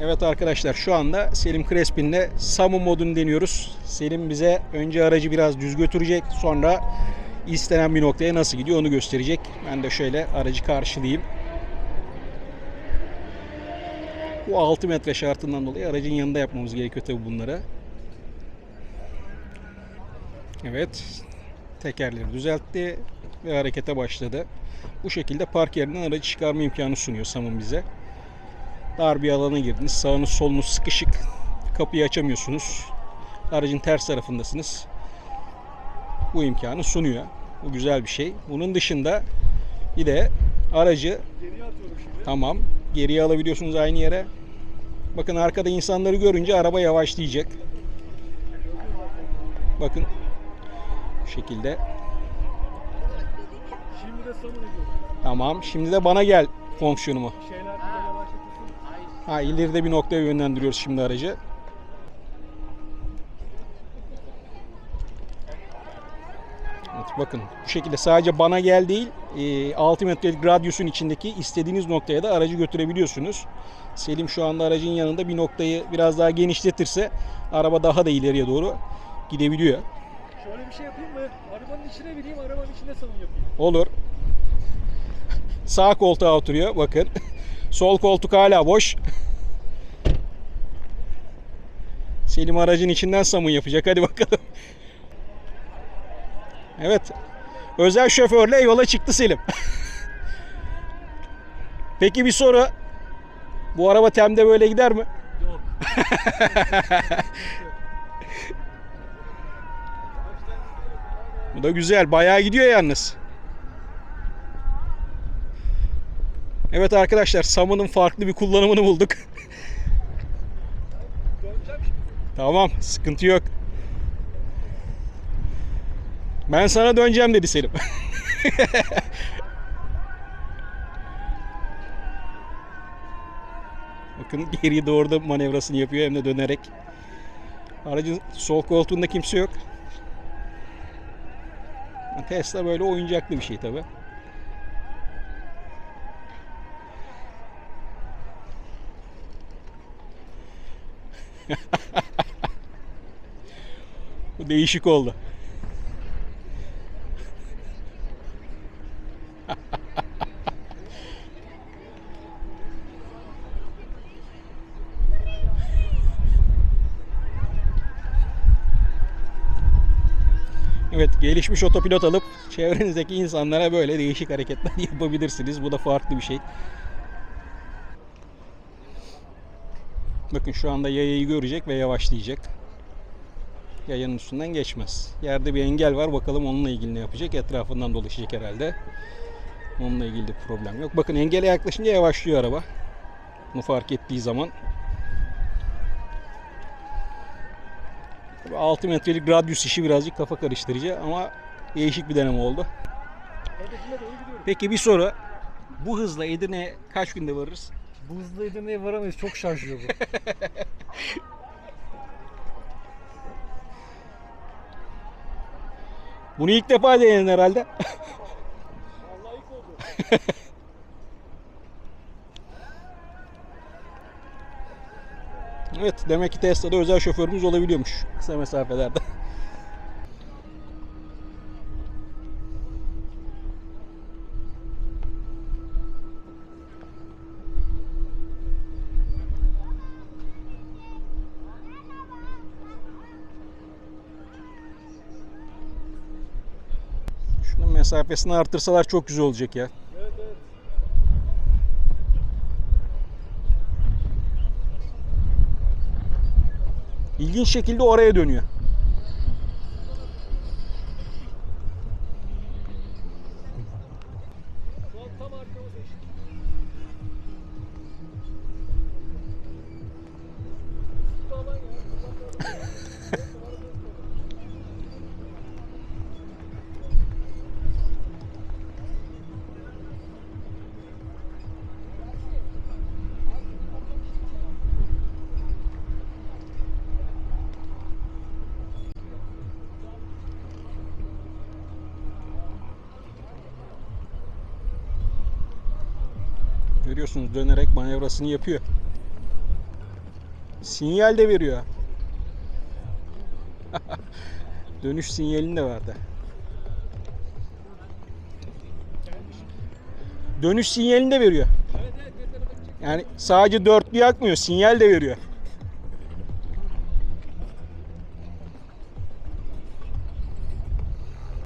Evet arkadaşlar şu anda Selim Crespin'le Samu modunu deniyoruz. Selim bize önce aracı biraz düz götürecek sonra istenen bir noktaya nasıl gidiyor onu gösterecek. Ben de şöyle aracı karşılayayım. Bu 6 metre şartından dolayı aracın yanında yapmamız gerekiyor tabi bunları. Evet. Tekerleri düzeltti ve harekete başladı. Bu şekilde park yerinden aracı çıkarma imkanı sunuyor Sam'ın bize. Dar bir alana girdiniz. Sağınız solunuz sıkışık. Kapıyı açamıyorsunuz. Aracın ters tarafındasınız. Bu imkanı sunuyor. Bu güzel bir şey. Bunun dışında bir de aracı tamam geriye alabiliyorsunuz aynı yere. Bakın arkada insanları görünce araba yavaşlayacak. Bakın bu şekilde. Tamam. Şimdi de bana gel fonksiyonumu. Şeyler. Ha ileride bir noktaya yönlendiriyoruz şimdi aracı. Evet, bakın bu şekilde sadece bana gel değil e, 6 metrelik radyusun içindeki istediğiniz noktaya da aracı götürebiliyorsunuz. Selim şu anda aracın yanında bir noktayı biraz daha genişletirse araba daha da ileriye doğru gidebiliyor. Şöyle bir şey yapayım mı? Arabanın içine bineyim, arabanın içinde samın yapayım. Olur. Sağ koltuğa oturuyor bakın. Sol koltuk hala boş. Selim aracın içinden samun yapacak. Hadi bakalım. Evet. Özel şoförle yola çıktı Selim. Peki bir soru. Bu araba temde böyle gider mi? Yok. Bu da güzel. Bayağı gidiyor yalnız. Evet arkadaşlar Sam'ın farklı bir kullanımını bulduk. Tamam sıkıntı yok. Ben sana döneceğim dedi Selim. Bakın geriye doğru da manevrasını yapıyor hem de dönerek. Aracın sol koltuğunda kimse yok. Tesla böyle oyuncaklı bir şey tabi. Bu değişik oldu. Evet gelişmiş otopilot alıp çevrenizdeki insanlara böyle değişik hareketler yapabilirsiniz. Bu da farklı bir şey. Bakın şu anda yayayı görecek ve yavaşlayacak. Yayanın üstünden geçmez. Yerde bir engel var. Bakalım onunla ilgili ne yapacak. Etrafından dolaşacak herhalde. Onunla ilgili problem yok. Bakın engele yaklaşınca yavaşlıyor araba. Bunu fark ettiği zaman. Tabii 6 metrelik radyus işi birazcık kafa karıştırıcı ama değişik bir deneme oldu. Peki bir soru. Bu hızla Edirne'ye kaç günde varırız? Bu hızla Edirne'ye varamayız. Çok şarjıyor bu. Bunu ilk defa denedin herhalde. Vallahi ilk oldu. evet demek ki Tesla'da özel şoförümüz olabiliyormuş kısa mesafelerde. Mesafesini artırsalar çok güzel olacak ya. Evet evet. İlginç şekilde oraya dönüyor. Tam arkamıza eşit. Görüyorsunuz dönerek manevrasını yapıyor. Sinyal de veriyor. Dönüş sinyalini de verdi. Dönüş sinyalini de veriyor. Yani sadece dörtlü yakmıyor, sinyal de veriyor.